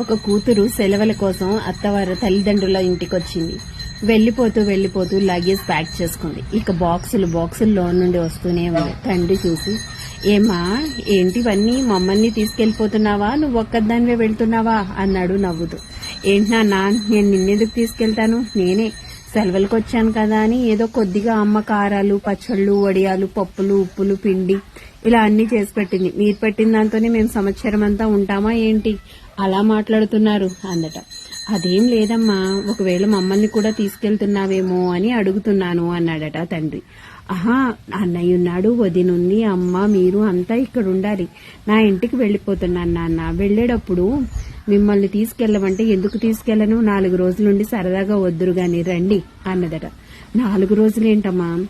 ఒక కూతురు సెలవుల కోసం అత్తవారి తల్లిదండ్రుల ఇంటికి వచ్చింది వెళ్ళిపోతూ వెళ్ళిపోతూ లగేజ్ ప్యాక్ చేసుకుంది. ఇక బాక్సులు బాక్సుల్లో నుండి వస్తూనే ఉంది. తండ్రి చూసి ఏమా ఏంటివన్నీ? మమ్మల్ని తీసుకెళ్ళిపోతున్నావా నువ్వు ఒక్కదానివే వెళ్తున్నావా? అన్నాడు నవ్వుతూ. ఏంటి నాన్న నేను నిన్నెందుకు తీసుకెళ్తాను? నేనే సెలవులకు వచ్చాను కదా అని ఏదో కొద్దిగా అమ్మ కారాలు పచ్చళ్ళు వడియాలు పప్పులు ఉప్పులు పిండి ఇలా అన్ని చేసి పెట్టింది. మీరు పెట్టిన దాంతోనే మేము సంవత్సరం అంతా ఉంటామా ఏంటి? అలా మాట్లాడుతున్నారు అందట. అదేం లేదమ్మా ఒకవేళ మమ్మల్ని కూడా తీసుకెళ్తున్నావేమో అని అడుగుతున్నాను అన్నాడట తండ్రి. ఆహా అన్నయ్య ఉన్నాడు వదినుంది అమ్మ మీరు అంతా ఇక్కడ ఉండాలి. నా ఇంటికి వెళ్ళిపోతున్నాను నాన్న. వెళ్ళేటప్పుడు మిమ్మల్ని తీసుకెళ్ళమంటే ఎందుకు తీసుకెళ్ళను? నాలుగు రోజులుండి సరదాగా వద్దురు గాని రండి అన్నదట. నాలుగు రోజులేంటమ్మా?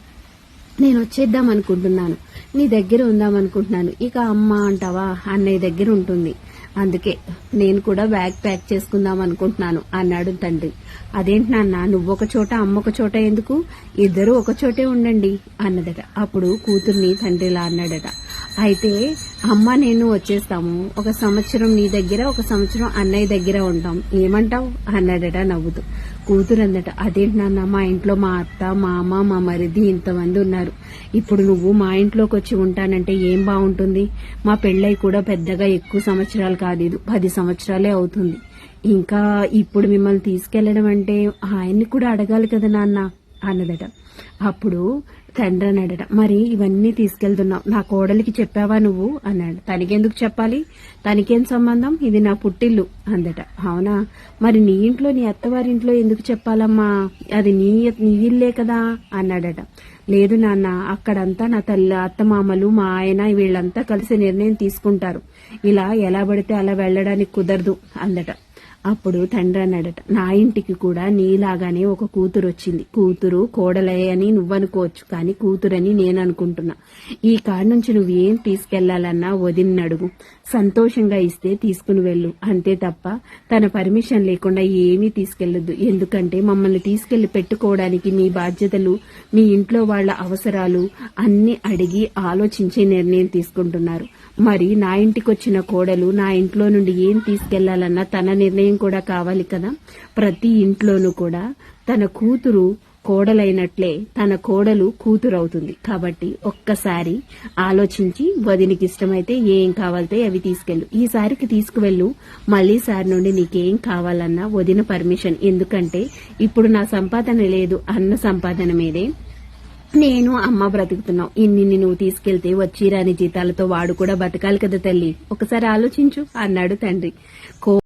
నేను వచ్చేద్దాం అనుకుంటున్నాను నీ దగ్గర ఉందాం అనుకుంటున్నాను ఇక అమ్మ అంటావా? అన్నయ్య దగ్గర ఉంటుంది. అందుకే నేను కూడా బ్యాగ్ ప్యాక్ చేసుకుందాం అనుకుంటున్నాను అన్నాడు తండ్రి. అదేంటి నాన్న నువ్వొక చోట అమ్మ ఒక చోట ఎందుకు? ఇద్దరు ఒక చోటే ఉండండి అన్నదట. అప్పుడు కూతుర్ని తండ్రిలా అన్నాడట. అయితే అమ్మ నేను వచ్చేస్తాము. ఒక సంవత్సరం నీ దగ్గర ఒక సంవత్సరం అన్నయ్య దగ్గర ఉంటాం. ఏమంటావు? అన్నాడట నవ్వుతూ. కూతురు అందట అదేంటి నాన్న మా ఇంట్లో మా అత్త మా అమ్మ మా మరిది ఇంతమంది ఉన్నారు. ఇప్పుడు నువ్వు మా ఇంట్లోకి వచ్చి ఉంటానంటే ఏం బాగుంటుంది? మా పెళ్ళై కూడా పెద్దగా ఎక్కువ సంవత్సరాలు కాదు ఇది పది సంవత్సరాలే అవుతుంది. ఇంకా ఇప్పుడు మిమ్మల్ని తీసుకెళ్ళడం అంటే ఆయన్ని కూడా అడగాలి కదా నాన్న. అన్నదట. అప్పుడు తండ్రి అన్నాడట మరి ఇవన్నీ తీసుకెళ్తున్నావు నా కోడలికి చెప్పావా నువ్వు? అన్నాడు. తనకెందుకు చెప్పాలి? తనకేం సంబంధం? ఇది నా పుట్టిల్లు అందట. అవునా? మరి నీ ఇంట్లో నీ అత్తవారింట్లో ఎందుకు చెప్పాలమ్మా? అది నీ నీ ఇల్లే కదా అన్నాడట. లేదు నాన్న అక్కడంతా నా తల్లి అత్తమామలు మా ఆయన వీళ్ళంతా కలిసి నిర్ణయం తీసుకుంటారు. ఇలా ఎలా పడితే అలా వెళ్ళడానికి కుదరదు అందట. అప్పుడు తండ్రి అన్నాడట నా ఇంటికి కూడా నీలాగానే ఒక కూతురు వచ్చింది కూతురు కోడలే అని నువ్వనుకోవచ్చు కానీ కూతురని నేను అనుకుంటున్నా ఈ కాడ నుంచి నువ్వేం తీసుకెళ్ళాలన్నా వదిన అడుగు సంతోషంగా ఇస్తే తీసుకుని వెళ్ళు. అంతే తప్ప తన పర్మిషన్ లేకుండా ఏమీ తీసుకెళ్ళొద్దు ఎందుకంటే మమ్మల్ని తీసుకెళ్ళి పెట్టుకోవడానికి మీ బాధ్యతలు మీ ఇంట్లో వాళ్ళ అవసరాలు అన్ని అడిగి ఆలోచించే నిర్ణయం తీసుకుంటున్నారు. మరి నా ఇంటికి వచ్చిన కోడలు నా ఇంట్లో నుండి ఏం తీసుకెళ్ళాలన్నా తన నిర్ణయం కూడా కావాలి కదా? ప్రతి ఇంట్లోనూ కూడా తన కూతురు కోడలైనట్లే తన కోడలు కూతురు అవుతుంది కాబట్టి ఒక్కసారి ఆలోచించి వదినికి ఇష్టమైతే ఏం కావాలితే అవి తీసుకెళ్ళు. ఈసారికి తీసుకువెళ్ళు. మళ్ళీ సారి నుండి నీకేం కావాలన్నా వదిన పర్మిషన్. ఎందుకంటే ఇప్పుడు నా సంపాదన లేదు అన్న సంపాదన మీదే. నేను అమ్మ బ్రతుకుతున్నావు. ఇన్ని నువ్వు తీసుకెళ్తే వచ్చి రాని జీతాలతో వాడు కూడా బతకాలి కదా తల్లి. ఒకసారి ఆలోచించు అన్నాడు తండ్రి. కో